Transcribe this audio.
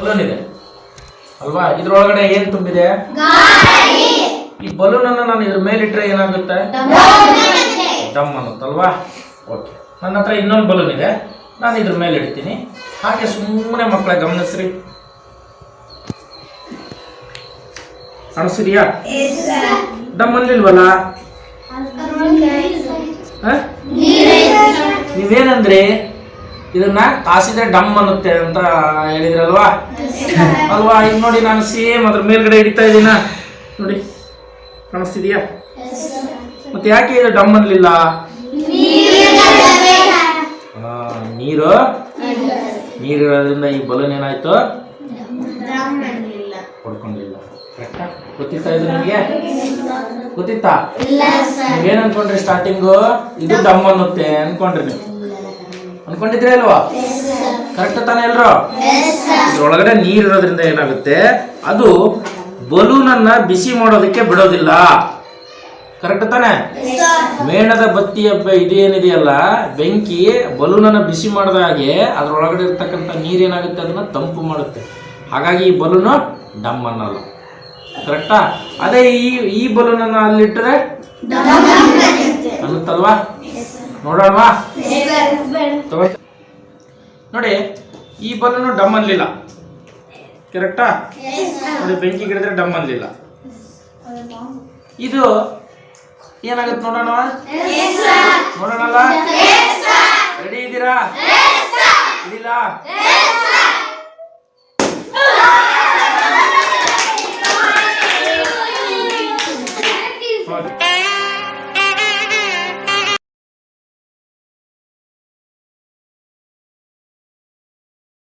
Balloon ಇದೆ ಅಲ್ವಾ? ಇದ್ರೊಳಗಡೆ ಏನ್ ತುಂಬಿದೆ? ಈ ಬಲೂನ್ ಅನ್ನು ನಾನು ಇದ್ರ ಮೇಲಿಟ್ರೆ ಏನಾಗುತ್ತೆ? ಡಮ್ ಅನ್ನುತ್ತಲ್ವಾ ಓಕೆ. ನನ್ನ ಹತ್ರ ಇನ್ನೊಂದು ಬಲೂನ್ ಇದೆ ನಾನು ಇದ್ರ ಮೇಲೆ ಇಡ್ತೀನಿ ಹಾಗೆ ಸುಮ್ಮನೆ ಮಕ್ಕಳ ಗಮನಿಸ್ರಿ. ಕಾಣಿಸ್ತಿದ್ಯಾ ಡಮ್ ಅನ್ಲಿಲ್ವಲ್ಲ? ನೀವೇನಂದ್ರಿ? ಇದನ್ನ ಕಾಸಿದ್ರೆ ಡಮ್ ಅನ್ನುತ್ತೆ ಅಂತ ಹೇಳಿದ್ರಲ್ವಾ? ಅಲ್ವಾ? ಈಗ ನೋಡಿ ನಾನು ಸೇಮ್ ಅದ್ರ ಮೇಲ್ಗಡೆ ಹಿಡಿತಾ ಇದ್ದೀನ? ನೋಡಿ ಕಾಣಿಸ್ತಿದ್ಯಾ? ಮತ್ತೆ ಯಾಕೆ ಇದು ಡಮ್ ಅನ್ಲಿಲ್ಲ ಆ, ನೀರು? ನೀರಿರೋದ್ರಿಂದ ಈ ಬಲೂನ್ ಏನಾಯ್ತು? ಹೊಡ್ಕೊಂಡಿಲ್ಲ. ಕರೆಕ್ಟಾ ಗೊತ್ತಿತ್ತಾ ಇದು ನಿಮಗೆ? ಗೊತ್ತಿತ್ತಾ? ನೀವೇನ್ ಅನ್ಕೊಂಡ್ರಿ ಸ್ಟಾರ್ಟಿಂಗು ಇದು ಡಮ್ ಅನ್ನುತ್ತೆ ಅನ್ಕೊಂಡ್ರಿ ನೀವು. ಅನ್ಕೊಂಡಿದ್ರೆ ಅಲ್ವಾ ಕರೆಕ್ಟ್ ತಾನೇ ಎಲ್ರು? ಇದ್ರೊಳಗಡೆ ನೀರ್ ಇರೋದ್ರಿಂದ ಏನಾಗುತ್ತೆ? ಅದು ಬಲೂನ್ ಅನ್ನ ಬಿಸಿ ಮಾಡೋದಕ್ಕೆ ಬಿಡೋದಿಲ್ಲ. ಕರೆಕ್ಟ್ ತಾನೆ? ಮೇಣದ ಬತ್ತಿಯ ಹಬ್ಬ ಇದು ಏನಿದೆಯಲ್ಲ ಬೆಂಕಿ ಬಲೂನ್ ಅನ್ನ ಬಿಸಿ ಮಾಡಿದ ಹಾಗೆ ಅದ್ರೊಳಗಡೆ ಇರ್ತಕ್ಕಂಥ ನೀರೇನಾಗುತ್ತೆ ಅದನ್ನ ತಂಪು ಮಾಡುತ್ತೆ. ಹಾಗಾಗಿ ಈ ಬಲೂನು ಡಮ್ ಅನ್ನಲ್ಲ. ಕರೆಕ್ಟಾ ಅದೇ ಈ ಈ ಬಲೂನ್ ಅನ್ನ ಅಲ್ಲಿಟ್ಟರೆ ಅನ್ನುತ್ತಲ್ವಾ? ನೋಡೋಣವಾ? ನೋಡಿ ಈ ಬಲೂನು ಡಮ್ ಅನ್ಲಿಲ್ಲ. ಕರೆಕ್ಟಾ? ನೋಡಿ ಬೆಂಕಿ ಗಿಡಿದ್ರೆ ಡಮ್ ಅನ್ಲಿಲ್ಲ. ಇದು ಏನಾಗುತ್ತೆ ನೋಡೋಣ ನೋಡೋಣಲ್ಲ? ರೆಡಿ ಇದ್ದೀರಾ? ಇದಿಲ್ಲ?